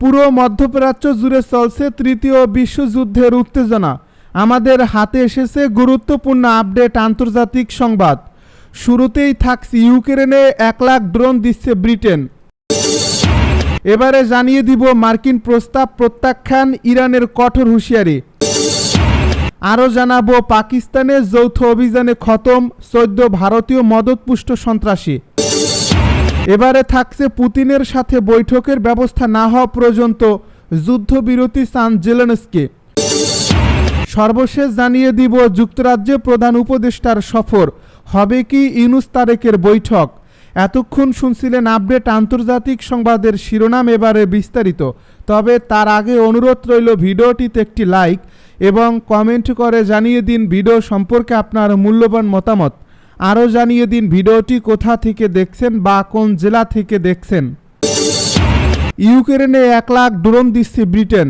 পুরো মধ্যপ্রাচ্য জুড়ে চলছে তৃতীয় বিশ্বযুদ্ধের উত্তেজনা। আমাদের হাতে এসেছে গুরুত্বপূর্ণ আপডেট আন্তর্জাতিক সংবাদ। শুরুতেই থাকছে ইউক্রেনে এক লাখ ড্রোন দিচ্ছে ব্রিটেন। এবারে জানিয়ে দিব মার্কিন প্রস্তাব প্রত্যাখ্যান ইরানের কঠোর হুঁশিয়ারি। আরও জানাব পাকিস্তানের যৌথ অভিযানে খতম চোদ্দ ভারতীয় মদতপুষ্ট সন্ত্রাসী। এবারে থাকছে পুতিনের সাথে বৈঠকের ব্যবস্থা না হওয়া পর্যন্ত যুদ্ধবিরতি চান জেলেনস্কি। সর্বশেষ জানিয়ে দিব যুক্তরাজ্যে প্রধান উপদেষ্টার সফর। হবে কি ইউনুস তারেকের বৈঠক? এতক্ষণ শুনছিলেন আপডেট আন্তর্জাতিক সংবাদের শিরোনাম এবারে বিস্তারিত। তবে তার আগে অনুরোধ রইল ভিডিওটিতে একটি লাইক এবং কমেন্ট করে জানিয়ে দিন ভিডিও সম্পর্কে আপনার মূল্যবান মতামত। আরও জানিয়ে দিন ভিডিওটি কোথা থেকে দেখছেন বা কোন জেলা থেকে দেখছেন। ইউক্রেনে এক লাখ ড্রোন দিচ্ছে ব্রিটেন।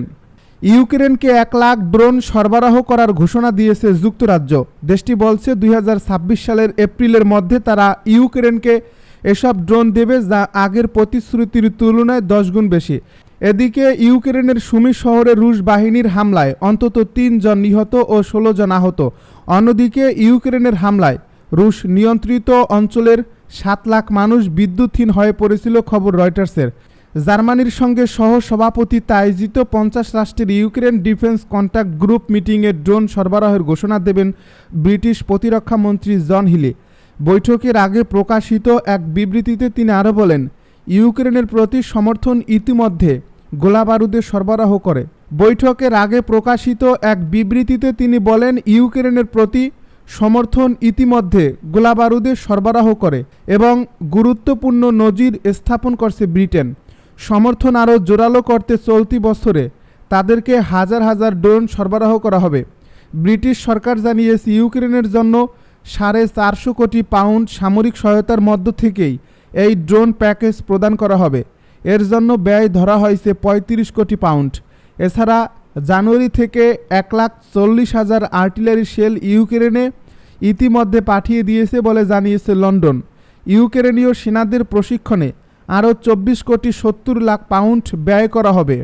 ইউক্রেনকে এক লাখ ড্রোন সরবরাহ করার ঘোষণা দিয়েছে যুক্তরাজ্য। দেশটি বলছে দুই হাজার ছাব্বিশ সালের এপ্রিলের মধ্যে তারা ইউক্রেনকে এসব ড্রোন দেবে যা আগের প্রতিশ্রুতির তুলনায় দশ গুণ বেশি। এদিকে ইউক্রেনের সুমি শহরে রুশ বাহিনীর হামলায় অন্তত তিনজন নিহত ও ষোলো জন আহত। অন্যদিকে ইউক্রেনের হামলায় রুশ নিয়ন্ত্রিত অঞ্চলের সাত লাখ মানুষ বিদ্যুৎহীন হয়ে পড়েছিল খবর রয়টার্সের। জার্মানির সঙ্গে সহ সভাপতিত্বে আয়োজিত পঞ্চাশ রাষ্ট্রের ইউক্রেন ডিফেন্স কন্ট্যাক্ট গ্রুপ মিটিংয়ে ড্রোন সরবরাহের ঘোষণা দেবেন ব্রিটিশ প্রতিরক্ষা মন্ত্রী জন হিলি। বৈঠকের আগে প্রকাশিত এক বিবৃতিতে তিনি আরও বলেন, ইউক্রেনের প্রতি সমর্থন ইতিমধ্যে গোলাবারুদের সরবরাহ করে। বৈঠকের আগে প্রকাশিত এক বিবৃতিতে তিনি বলেন, ইউক্রেনের প্রতি সমর্থন ইতিমধ্যে গোলাবারুদে সরবরাহ করে এবং গুরুত্বপূর্ণ নজির স্থাপন করছে ব্রিটেন। সমর্থন আরও জোরালো করতে চলতি বছরে তাদেরকে হাজার হাজার ড্রোন সরবরাহ করা হবে। ব্রিটিশ সরকার জানিয়েছে, ইউক্রেনের জন্য সাড়ে চারশো কোটি পাউন্ড সামরিক সহায়তার মধ্য থেকেই এই ড্রোন প্যাকেজ প্রদান করা হবে। এর জন্য ব্যয় ধরা হয়েছে পঁয়ত্রিশ কোটি পাউন্ড। এছাড়া জানুয়ারি থেকে এক লাখ চল্লিশ হাজার আর্টিলারি শেল ইউক্রেনে ইতিমধ্যে পাঠিয়ে দিয়েছে বলে জানিয়েছে লন্ডন। ইউক্রেনীয় সেনাদের প্রশিক্ষণে আরও চব্বিশ কোটি সত্তর লাখ পাউন্ড ব্যয় করা হবে।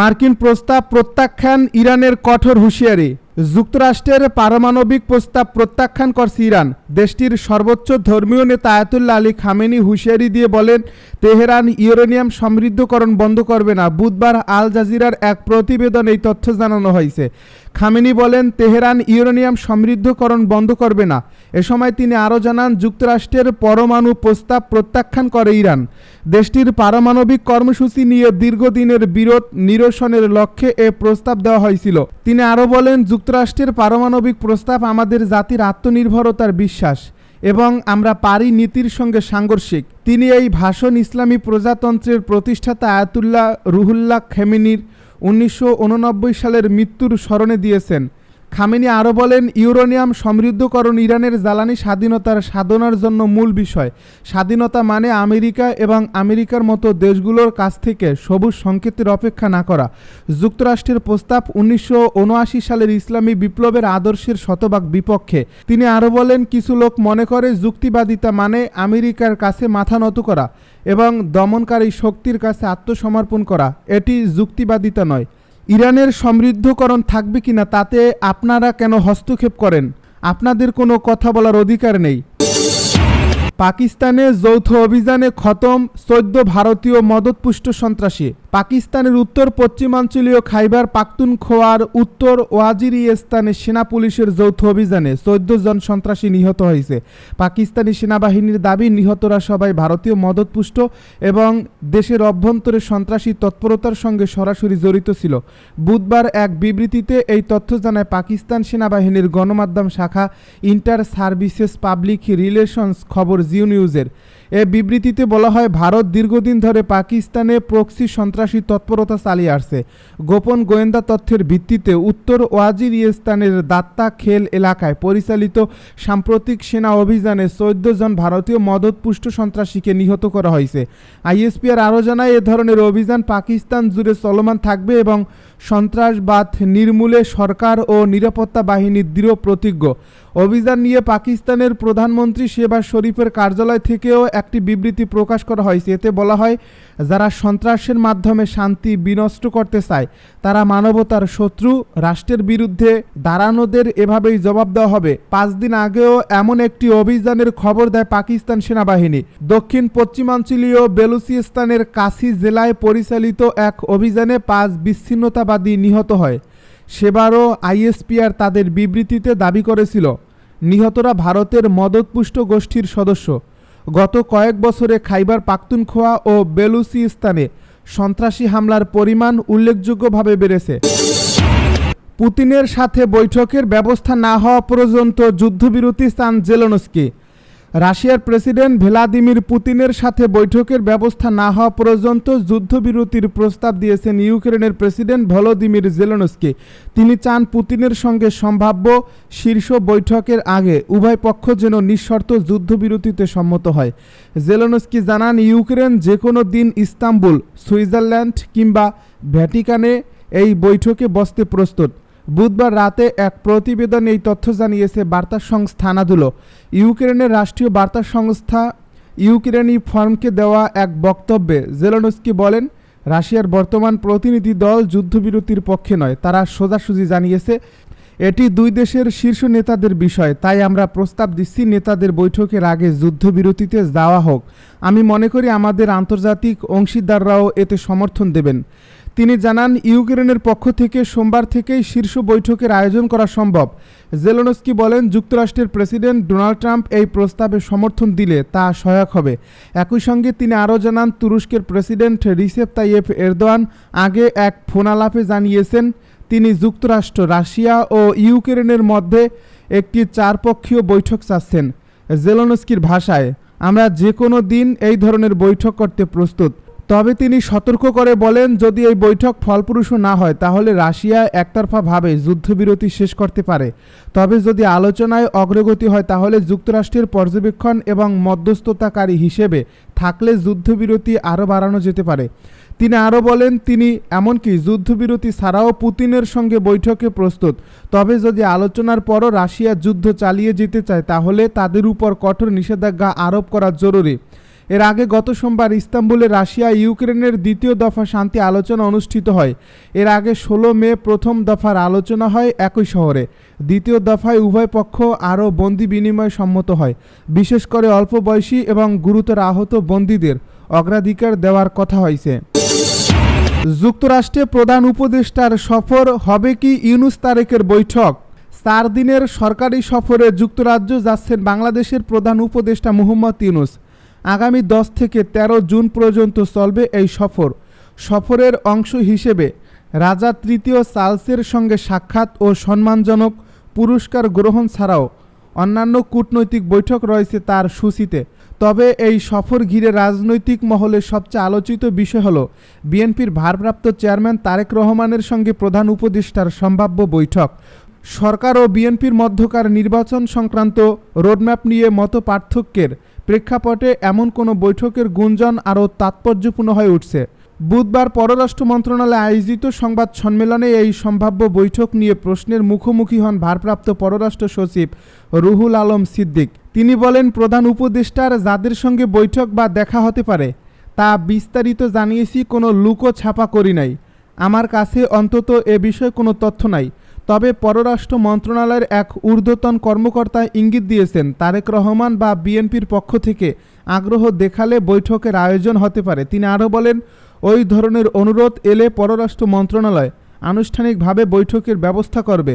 মার্কিন প্রস্তাব প্রত্যাখ্যান ইরানের কঠোর হুঁশিয়ারি। যুক্তরাষ্ট্রের পারমাণবিক প্রস্তাব প্রত্যাখ্যান করছে ইরান। দেশটির সর্বোচ্চ ধর্মীয় নেতা আয়াতুল্লাহ আলী খামেনি হুঁশিয়ারি দিয়ে বলেন, তেহরান ইউরেনিয়াম সমৃদ্ধকরণ বন্ধ করবে না। বুধবার আল জাজিরার এক প্রতিবেদন এই তথ্য জানানো হয়েছে। খামেনি বলেন, তেহরান ইউরেনিয়াম সমৃদ্ধকরণ বন্ধ করবে না। এ সময় তিনি আরও জানান, যুক্তরাষ্ট্রের পরমাণু প্রস্তাব প্রত্যাখ্যান করে ইরান। দেশটির পারমাণবিক কর্মসূচি নিয়ে দীর্ঘদিনের বিরোধ নিরসনের লক্ষ্যে এ প্রস্তাব দেওয়া হয়েছিল। তিনি আরও বলেন, যুক্তরাষ্ট্রের পারমাণবিক প্রস্তাব আমাদের জাতির আত্মনির্ভরতার বিশ্বাস এবং আমরা পারি নীতির সঙ্গে সাংঘর্ষিক। তিনি এই ভাষণ ইসলামী প্রজাতন্ত্রের প্রতিষ্ঠাতা আয়াতুল্লাহ রুহুল্লাহ খেমিনির উনিশশো উননব্বই সালের মৃত্যুর স্মরণে দিয়েছেন। খামেনি আরও বলেন, ইউরেনিয়াম সমৃদ্ধকরণ ইরানের জ্বালানি স্বাধীনতার সাধনার জন্য মূল বিষয়। স্বাধীনতা মানে আমেরিকা এবং আমেরিকার মতো দেশগুলোর কাছ থেকে সবুজ সংকেতের অপেক্ষা না করা। যুক্তরাষ্ট্রের প্রস্তাব উনিশশো উনআশি সালের ইসলামী বিপ্লবের আদর্শের শতভাগ বিপক্ষে। তিনি আরও বলেন, কিছু লোক মনে করে যুক্তিবাদিতা মানে আমেরিকার কাছে মাথা নত করা এবং দমনকারী শক্তির কাছে আত্মসমর্পণ করা। এটি যুক্তিবাদিতা নয়। ইরানের সমৃদ্ধকরণ থাকবে কিনা তাতে আপনারা কেন হস্তক্ষেপ করেন? আপনাদের কোনো কথা বলার অধিকার নেই। পাকিস্তানে যৌথ অভিযানে খতম চোদ্দ ভারতীয় মদতপুষ্ট সন্ত্রাসী। পাকিস্তানের উত্তর পশ্চিমাঞ্চলীয় খাইবার পাখতুনখোয়ার উত্তর ওয়াজিরিস্তানে সেনা পুলিশের যৌথ অভিযানে চোদ্দ জন সন্ত্রাসী নিহত হয়েছে। পাকিস্তানি সেনাবাহিনীর দাবি, নিহতরা সবাই ভারতীয় মদতপুষ্ট এবং দেশের অভ্যন্তরে সন্ত্রাসী তৎপরতার সঙ্গে সরাসরি জড়িত ছিল। বুধবার এক বিবৃতিতে এই তথ্য জানায়, পাকিস্তান সেনাবাহিনীর গণমাধ্যম শাখা ইন্টার সার্ভিসেস পাবলিক রিলেশনস খবর জিও নিউজের এ বিবৃতিতে বলা হয়, ভারত দীর্ঘদিন ধরে পাকিস্তানে প্রক্সি সন্ত্রাসী তৎপরতা চালিয়ে আসছে। গোপন গোয়েন্দা তথ্যের ভিত্তিতে উত্তর ওয়াজিরিস্তানের দাত্তা খেল এলাকায় পরিচালিত সাম্প্রতিক সেনা অভিযানে চোদ্দ জন ভারতীয় মদতপুষ্ট সন্ত্রাসীকে নিহত করা হয়েছে। আইএসপিআর আরও জানায়, এ ধরনের অভিযান পাকিস্তান জুড়ে চলমান থাকবে এবং সন্ত্রাসবাদ নির্মূলে সরকার ও নিরাপত্তা বাহিনীর দৃঢ় প্রতিজ্ঞ। অভিযান নিয়ে পাকিস্তানের প্রধানমন্ত্রী শেবাজ শরীফের কার্যালয় থেকেও একটি বিবৃতি প্রকাশ করা হয়েছে। এতে বলা হয়, যারা সন্ত্রাসের মাধ্যমে শান্তি বিনষ্ট করতে চায় তারা মানবতার শত্রু, রাষ্ট্রের বিরুদ্ধে দাঁড়ানোদের এভাবেই জবাব দেওয়া হবে। পাঁচ দিন আগেও এমন একটি অভিযানের খবর দেয় পাকিস্তান সেনাবাহিনী। দক্ষিণ পশ্চিমাঞ্চলীয় বেলুচিস্তানের কাশি জেলায় পরিচালিত এক অভিযানে পাঁচ বিচ্ছিন্নতাবাদী নিহত হয়। সেবারও আইএসপিআর তাদের বিবৃতিতে দাবি করেছিল, নিহতরা ভারতের মদতপুষ্ট গোষ্ঠীর সদস্য। গত কয়েক বছরে খাইবার পাখতুনখোয়া ও বেলুচিস্তানে সন্ত্রাসী হামলার পরিমাণ উল্লেখযোগ্যভাবে বেড়েছে। পুতিনের সাথে বৈঠকের ব্যবস্থা না হওয়া পর্যন্ত যুদ্ধবিরতি স্থান জেলনস্কি। রাশিয়ার প্রেসিডেন্ট ভ্লাদিমির পুতিনের সাথে বৈঠকের ব্যবস্থা না হওয়া পর্যন্ত যুদ্ধবিরতির প্রস্তাব দিয়েছেন ইউক্রেনের প্রেসিডেন্ট ভলোদিমির জেলনস্কি। তিনি চান পুতিনের সঙ্গে সম্ভাব্য শীর্ষ বৈঠকের আগে উভয় পক্ষ যেন নিঃশর্ত যুদ্ধবিরতিতে সম্মত হয়। জেলনস্কি জানান, ইউক্রেন যে কোনো দিন ইস্তাম্বুল, সুইজারল্যান্ড কিংবা ভ্যাটিকানে এই বৈঠকে বসতে প্রস্তুত। বুধবার রাতে এক প্রতিবেদন এই তথ্য জানিয়েছে বার্তা সংস্থা আনাদুলো ইউক্রেনের রাষ্ট্রীয় বার্তা সংস্থা ইউক্রেনি ফর্মকে দেওয়া এক বক্তব্যে জেলনস্কি বলেন, রাশিয়ার বর্তমান প্রতিনিধি দল যুদ্ধবিরতির পক্ষে নয়, তারা সোজাসুজি জানিয়েছে, এটি দুই দেশের শীর্ষ নেতাদের বিষয়, তাই আমরা প্রস্তাব দিচ্ছি নেতাদের বৈঠকের আগে যুদ্ধবিরতিতে যাওয়া হোক। আমি মনে করি আমাদের আন্তর্জাতিক অংশীদাররাও এতে সমর্থন দেবেন। তিনি জানান, ইউক্রেনের পক্ষ থেকে সোমবার থেকেই শীর্ষ বৈঠকের আয়োজন করা সম্ভব। জেলোনস্কি বলেন, যুক্তরাষ্ট্রের প্রেসিডেন্ট ডোনাল্ড ট্রাম্প এই প্রস্তাবে সমর্থন দিলে তা সহায়ক হবে। একই সঙ্গে তিনি আরও জানান, তুরস্কের প্রেসিডেন্ট রিসেপ তাইয়েফ এরদোয়ান আগে এক ফোনালাপে জানিয়েছেন, তিনি যুক্তরাষ্ট্র, রাশিয়া ও ইউক্রেনের মধ্যে একটি চারপক্ষীয় বৈঠক চাচ্ছেন। জেলোনস্কির ভাষায়, আমরা যে কোনো দিন এই ধরনের বৈঠক করতে প্রস্তুত। তবে তিনি সতর্ক করে বলেন, যদি এই বৈঠক ফলপ্রসূ না হয়, তাহলে রাশিয়া একতরফাভাবে যুদ্ধবিরতি শেষ করতে পারে। তবে যদি আলোচনায় অগ্রগতি হয়, তাহলে যুক্তরাষ্ট্রের পর্যবেক্ষণ এবং মধ্যস্থতাকারী হিসেবে থাকলে যুদ্ধবিরতি আরও বাড়ানো যেতে পারে। তিনি আরও বলেন, তিনি এমনকি যুদ্ধবিরতি ছাড়াও পুতিনের সঙ্গে বৈঠকে প্রস্তুত। তবে যদি আলোচনার পরও রাশিয়া যুদ্ধ চালিয়ে যেতে চায়, তাহলে তাদের উপর কঠোর নিষেধাজ্ঞা আরোপ করা জরুরি। এর আগে গত সোমবার ইস্তাম্বুলে রাশিয়া, ইউক্রেনের দ্বিতীয় দফা শান্তি আলোচনা অনুষ্ঠিত হয়। এর আগে ষোলো মে প্রথম দফার আলোচনা হয় একই শহরে। দ্বিতীয় দফায় উভয় পক্ষ আরও বন্দি বিনিময় সম্মত হয়। বিশেষ করে অল্প বয়সী এবং গুরুতর আহত বন্দীদের অগ্রাধিকার দেওয়ার কথা হয়েছে। যুক্তরাষ্ট্রে প্রধান উপদেষ্টার সফর হবে কি ইউনুস তারেকের বৈঠক? চার দিনের সরকারি সফরে যুক্তরাজ্য যাচ্ছেন বাংলাদেশের প্রধান উপদেষ্টা মুহম্মদ ইউনুস। আগামী দশ থেকে ১৩ জুন পর্যন্ত চলবে এই সফর। সফরের অংশ হিসেবে রাজা তৃতীয় চার্লসের সঙ্গে সাক্ষাৎ ও সম্মানজনক পুরস্কার গ্রহণ ছাড়াও অন্যান্য কূটনৈতিক বৈঠক রয়েছে তার সূচিতে। তবে এই সফর ঘিরে রাজনৈতিক মহলে সবচেয়ে আলোচিত বিষয় হল বিএনপির ভারপ্রাপ্ত চেয়ারম্যান তারেক রহমানের সঙ্গে প্রধান উপদেষ্টার সম্ভাব্য বৈঠক। সরকার ও বিএনপির মধ্যকার নির্বাচন সংক্রান্ত রোডম্যাপ নিয়ে মত পার্থক্যের প্রেক্ষাপটে এমন কোনো বৈঠকের গুঞ্জন আরও তাৎপর্যপূর্ণ হয়ে উঠছে। বুধবার পররাষ্ট্র মন্ত্রণালয়ে আয়োজিত সংবাদ সম্মেলনে এই সম্ভাব্য বৈঠক নিয়ে প্রশ্নের মুখোমুখি হন ভারপ্রাপ্ত পররাষ্ট্র সচিব রুহুল আলম সিদ্দিক। তিনি বলেন, প্রধান উপদেষ্টার যাদের সঙ্গে বৈঠক বা দেখা হতে পারে, তা বিস্তারিত জানিয়েছি, কোনো লুকো ছাপা করি নাই। আমার কাছে অন্তত এ বিষয়ে কোনো তথ্য নাই। তবে পররাষ্ট্র মন্ত্রণালয়ের এক ঊর্ধ্বতন কর্মকর্তা ইঙ্গিত দিয়েছেন, তারেক রহমান বা বিএনপির পক্ষ থেকে আগ্রহ দেখালে বৈঠকের আয়োজন হতে পারে। তিনি আরও বলেন, ওই ধরনের অনুরোধ এলে পররাষ্ট্র মন্ত্রণালয় আনুষ্ঠানিকভাবে বৈঠকের ব্যবস্থা করবে।